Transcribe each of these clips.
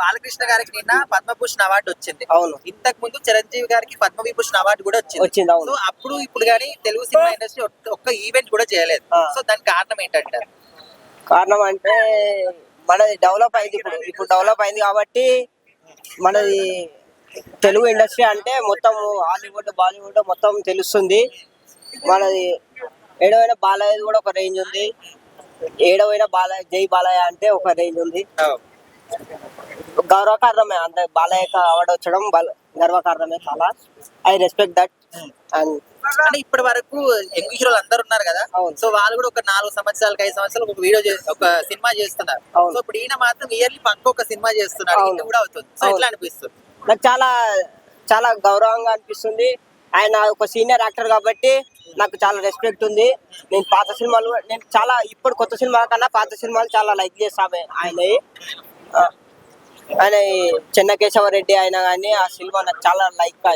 బాలకృష్ణ గారికి నిన్న పద్మభూషణ్ అవార్డు వచ్చింది. అవును. ఇంతకు ముందు చిరంజీవి గారికి పద్మవిభూషణ్ అవార్డు కూడా వచ్చింది. వచ్చింది అవును. అప్పుడు ఇప్పుడు కానీ తెలుగు సినిమా ఇండస్ట్రీ ఒక్క ఈవెంట్ కూడా చేయలేదు. సో దానికి కారణం ఏంటంటారు కారణం అంటే మనది డెవలప్ అయింది ఇప్పుడు. ఇప్పుడు డెవలప్ అయింది కాబట్టి మనది తెలుగు ఇండస్ట్రీ అంటే మొత్తం హాలీవుడ్ బాలీవుడ్ మొత్తం తెలుస్తుంది. మనది ఏడవైన బాలయ్య కూడా ఒక రేంజ్ ఉంది. ఏడవైన బాలయ్య జై బాలయ్య అంటే ఒక రేంజ్ ఉంది. గౌరవకారణమే అంత బాలయ్య అవార్డు వచ్చడం గర్వకారణమే చాలా. I respect that. అండ్ అంటే ఇప్పటి వరకు యంగ్ హీరోలు అందరు ఉన్నారు కదా. సో వాళ్ళు కూడా ఒక నాలుగు సంవత్సరాలకు ఐదు సంవత్సరాలు ఒక వీడియో ఒక సినిమా చేస్తున్నారు. సో ఇప్పుడు ఈయన మాత్రం ఇయర్లీ పక్క ఒక సినిమా చేస్తున్నారు. ఇది కూడా అవుతుంది. సో. ఎట్లా అనిపిస్తుంది? నాకు చాలా చాలా గౌరవంగా అనిపిస్తుంది. ఆయన ఒక సీనియర్ యాక్టర్ కాబట్టి నాకు చాలా రెస్పెక్ట్ ఉంది. నేను పాత సినిమాలు కూడా- నేను చాలా ఇప్పుడు కొత్త సినిమా కన్నా పాత సినిమాలు చాలా లైక్ చేస్తాను ఆయన ఆయన ఈ చెన్నకేశవరెడ్డి అయినా కానీ ఆ సినిమా నాకు చాలా లైక్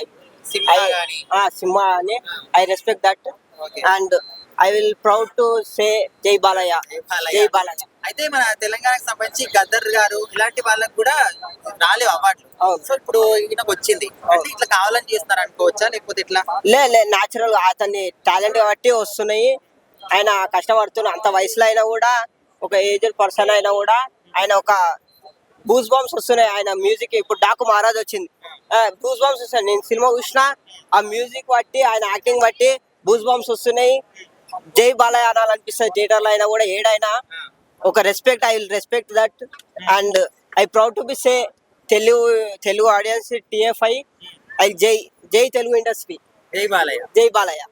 సినిమా అని I respect that. And I will proud to say జై బాలయ్య. జై బాలయ్య. అయితే మన తెలంగాణకు సంబంధించి గద్దర్ గారు ఇలాంటి వాళ్ళకి కూడా రాలేవు అవార్డులు. సో ఇప్పుడు ఈయనకు వచ్చింది. అంటే ఇట్లా కావాలని చేస్తున్నారు అనుకోవచ్చా? లేకపోతే ఇట్లా? లే లే న్యాచురల్ అతని టాలెంట్ కాబట్టి వస్తున్నాయి. ఆయన కష్టపడుతున్న అంత వయసులో అయినా కూడా ఒక ఏజ్డ్ పర్సన్ అయినా కూడా ఆయన ఒక బూస్ బాంబ్స్ వస్తున్నాయి. ఆయన మ్యూజిక్ ఇప్పుడు డాకు మహారాజ్ వచ్చింది. బూస్ బాంబ్స్ వస్తున్నాయి. నేను సినిమా చూసిన ఆ మ్యూజిక్ బట్టి ఆయన యాక్టింగ్ బట్టి బూస్ బాంబ్స్ వస్తున్నాయి. జై బాలయ్య అనాలనిపిస్తుంది థియేటర్లో అయినా కూడా ఏడైనా ఒక respect I will respect that and I proud to be say Telugu Telugu audience TFI I జై జై తెలుగు ఇండస్ట్రీ జై బాలయ్య జై బాలయ్య